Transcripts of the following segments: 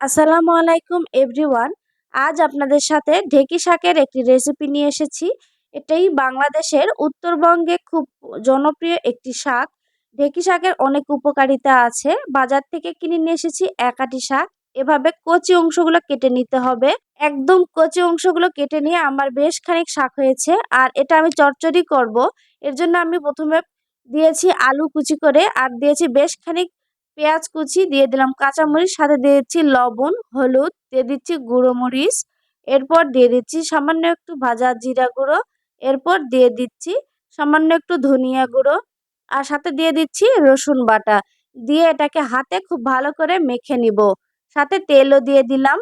আসসালামু আলাইকুম এভরিওয়ান আজ আপনাদের সাথে ঢেকি শাকের একটি রেসিপি নিয়ে এসেছি। এটাই বাংলাদেশের উত্তরবঙ্গে খুব জনপ্রিয় একটি শাক। ঢেকি শাকের অনেক উপকারিতা আছে। বাজার থেকে কিনে নিয়ে এসেছি একাটি শাক। এভাবে কচি অংশগুলো কেটে নিতে হবে। একদম কচি অংশগুলো কেটে নিয়ে আমার বেশ খানিক শাক হয়েছে। আর এটা আমি চচ্চড়ি করব। এর জন্য আমি প্রথমে দিয়েছি আলু কুচি করে। আর দিয়েছি বেশ খানিক পেঁয়াজ কুচি দিয়ে দিলাম, কাঁচামরিচ, সাথে দিয়ে দিচ্ছি লবণ, হলুদ, দিয়ে দিচ্ছি গুঁড়ো মরিচ, এরপর দিয়ে দিচ্ছি সামান্য একটু ভাজা জিরা গুঁড়ো, এরপর দিয়ে দিচ্ছি সামান্য একটু ধনিয়া গুঁড়ো, আর সাথে দিয়ে দিচ্ছি রসুন বাটা, দিয়ে এটাকে হাতে খুব ভালো করে মেখে নিব। সাথে তেলও দিয়ে দিলাম।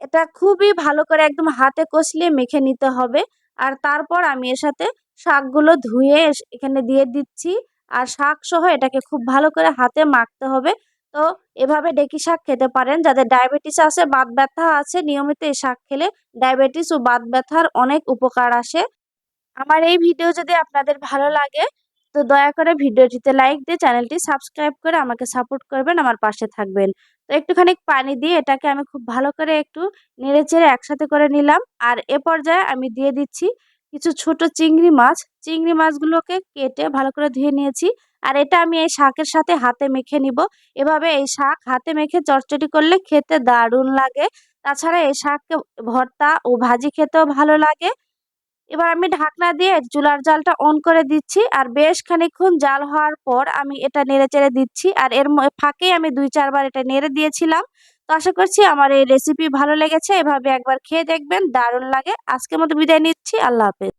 এটা খুবই ভালো করে একদম হাতে কষলিয়ে মেখে নিতে হবে। আর তারপর আমি এর সাথে শাকগুলো ধুয়ে এখানে দিয়ে দিচ্ছি আর শাক সহ এটাকে খুব ভালো করে হাতে মাখতে হবে। তো এভাবে ডেকি শাক খেতে পারেন। যাদের ডায়াবেটিস আছে, বাত ব্যথা আছে, নিয়মিত এই শাক খেলে ডায়াবেটিস ও বাত ব্যথার অনেক উপকার আসে। আমার এই ভিডিও যদি আপনাদের ভালো লাগে, তো দয়া করে ভিডিওটিতে লাইক দিয়ে চ্যানেলটি সাবস্ক্রাইব করে আমাকে সাপোর্ট করবেন, আমার পাশে থাকবেন। তো একটুখানি পানি দিয়ে এটাকে আমি খুব ভালো করে একটু নেড়ে চেড়ে একসাথে করে নিলাম। আর এ পর্যায়ে আমি দিয়ে দিচ্ছি কিছু ছোট চিংড়ি মাছ। চিংড়ি মাছগুলোকে কেটে ভালো করে ধুয়ে নিয়েছি। আর এটা আমি এই শাকের সাথে হাতে মেখে নিব। এভাবে এই শাক হাতে মেখে চটচটি করলে খেতে দারুণ লাগে। তাছাড়া এই শাককে ভর্তা ও ভাজি খেতেও ভালো লাগে। এবার আমি ঢাকনা দিয়ে চুলার জালটা অন করে দিচ্ছি। আর বেশ খানিক্ষণ জাল হওয়ার পর আমি এটা নেড়ে চেড়ে দিচ্ছি। আর এর ফাঁকেই আমি দুই চারবার এটা নেড়ে দিয়েছিলাম। তো আশা করছি আমার এই রেসিপি ভালো লেগেছে। এভাবে একবার খেয়ে দেখবেন, দারুণ লাগে। আজকের মতো বিদায় নিচ্ছি। আল্লাহ হাফেজ।